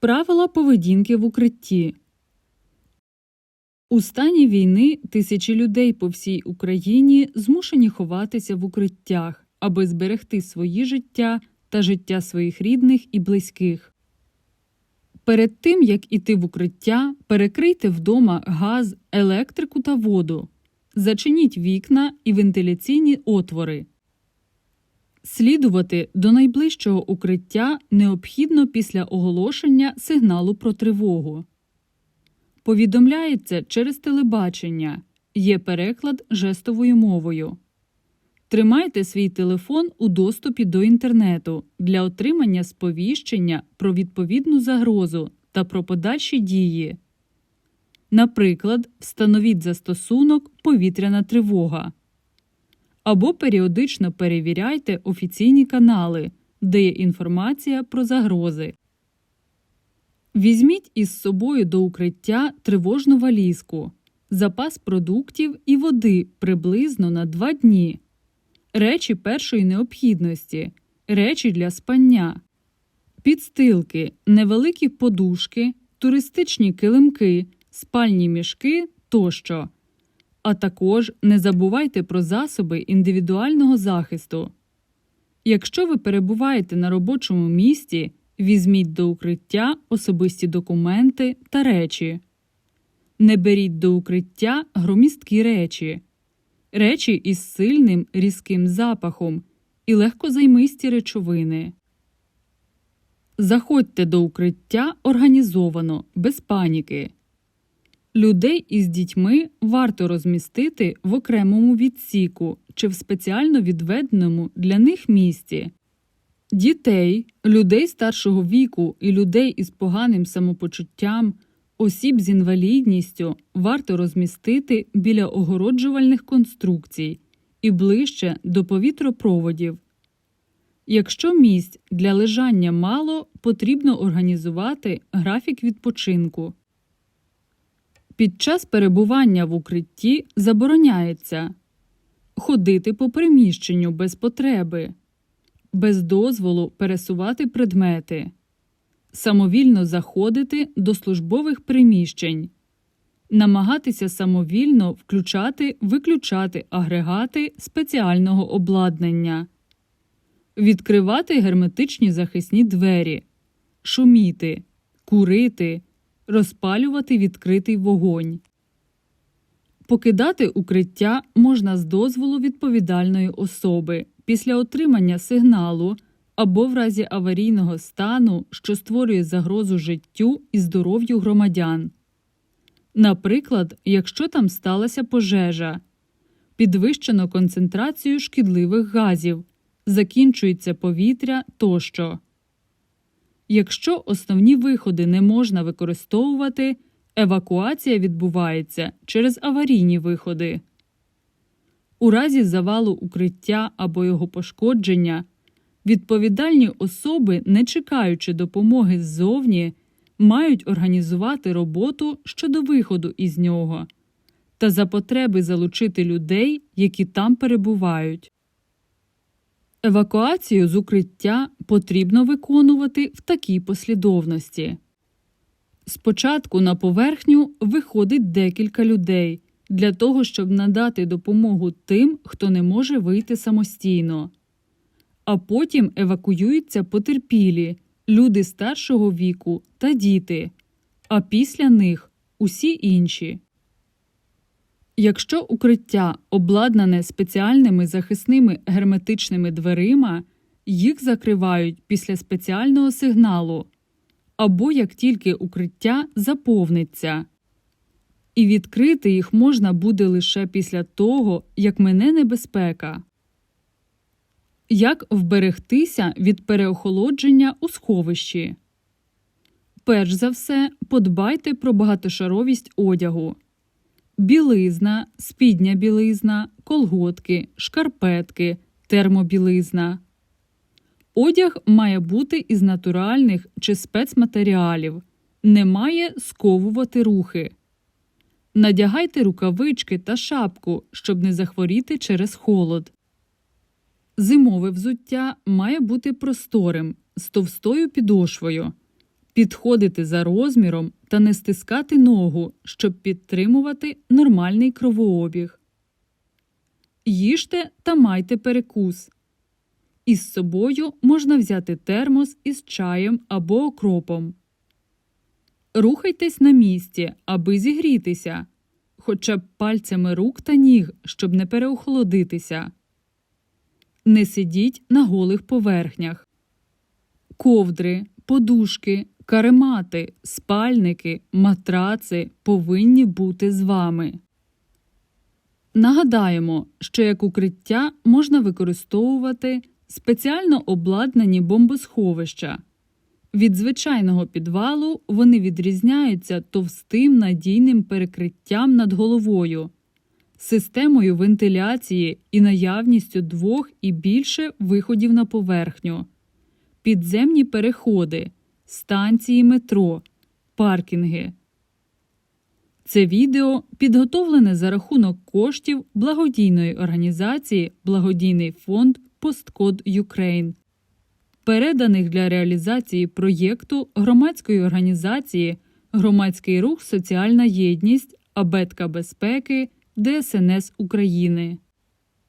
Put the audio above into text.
Правила поведінки в укритті. У стані війни тисячі людей по всій Україні змушені ховатися в укриттях, аби зберегти свої життя та життя своїх рідних і близьких. Перед тим, як іти в укриття, перекрийте вдома газ, електрику та воду. Зачиніть вікна і вентиляційні отвори. Слідувати до найближчого укриття необхідно після оголошення сигналу про тривогу. Повідомляється через телебачення. Є переклад жестовою мовою. Тримайте свій телефон у доступі до інтернету для отримання сповіщення про відповідну загрозу та про подальші дії. Наприклад, встановіть застосунок Повітряна тривога або періодично перевіряйте офіційні канали, де є інформація про загрози. Візьміть із собою до укриття тривожну валізку, запас продуктів і води приблизно на 2 дні, речі першої необхідності, речі для спання, підстилки, невеликі подушки, туристичні килимки, спальні мішки тощо. А також не забувайте про засоби індивідуального захисту. Якщо ви перебуваєте на робочому місці, візьміть до укриття особисті документи та речі. Не беріть до укриття громісткі речі, речі із сильним різким запахом і легкозаймисті речовини. Заходьте до укриття організовано, без паніки. Людей із дітьми варто розмістити в окремому відсіку чи в спеціально відведеному для них місці. Дітей, людей старшого віку і людей із поганим самопочуттям, осіб з інвалідністю варто розмістити біля огороджувальних конструкцій і ближче до повітропроводів. Якщо місць для лежання мало, потрібно організувати графік відпочинку. Під час перебування в укритті забороняється ходити по приміщенню без потреби, без дозволу пересувати предмети, самовільно заходити до службових приміщень, намагатися самовільно включати виключати агрегати спеціального обладнання, відкривати герметичні захисні двері, шуміти, курити розпалювати відкритий вогонь. Покидати укриття можна з дозволу відповідальної особи після отримання сигналу або в разі аварійного стану, що створює загрозу життю і здоров'ю громадян. Наприклад, якщо там сталася пожежа, підвищено концентрацію шкідливих газів, закінчується повітря тощо. Якщо основні виходи не можна використовувати, евакуація відбувається через аварійні виходи. У разі завалу укриття або його пошкодження відповідальні особи, не чекаючи допомоги ззовні, мають організувати роботу щодо виходу із нього та за потреби залучити людей, які там перебувають. Евакуацію з укриття потрібно виконувати в такій послідовності. Спочатку на поверхню виходить декілька людей для того, щоб надати допомогу тим, хто не може вийти самостійно, а потім евакуюються потерпілі, люди старшого віку та діти, а після них усі інші. Якщо укриття обладнане спеціальними захисними герметичними дверима, їх закривають після спеціального сигналу або як тільки укриття заповниться. І відкрити їх можна буде лише після того, як мине небезпека. Як вберегтися від переохолодження у сховищі? Перш за все, подбайте про багатошаровість одягу білизна, спідня білизна, колготки, шкарпетки, термобілизна. Одяг має бути із натуральних чи спецматеріалів, не має сковувати рухи. Надягайте рукавички та шапку, щоб не захворіти через холод. Зимове взуття має бути просторим з товстою підошвою. підходити за розміром та не стискати ногу, щоб підтримувати нормальний кровообіг. Їжте та майте перекус. Із собою можна взяти термос із чаєм або окропом. Рухайтесь на місці, аби зігрітися, хоча б пальцями рук та ніг, щоб не переохолодитися. Не сидіть на голих поверхнях. Ковдри, подушки, каремати, спальники, матраци повинні бути з вами. Нагадаємо, що як укриття можна використовувати спеціально обладнані бомбосховища. Від звичайного підвалу вони відрізняються товстим надійним перекриттям над головою, системою вентиляції і наявністю двох і більше виходів на поверхню, підземні переходи, станції метро, паркінги. Це відео підготовлене за рахунок коштів благодійної організації Благодійний фонд Посткод Юкрейн, переданих для реалізації проєкту громадської організації Громадський рух Соціальна єдність Абетка безпеки ДСНС України.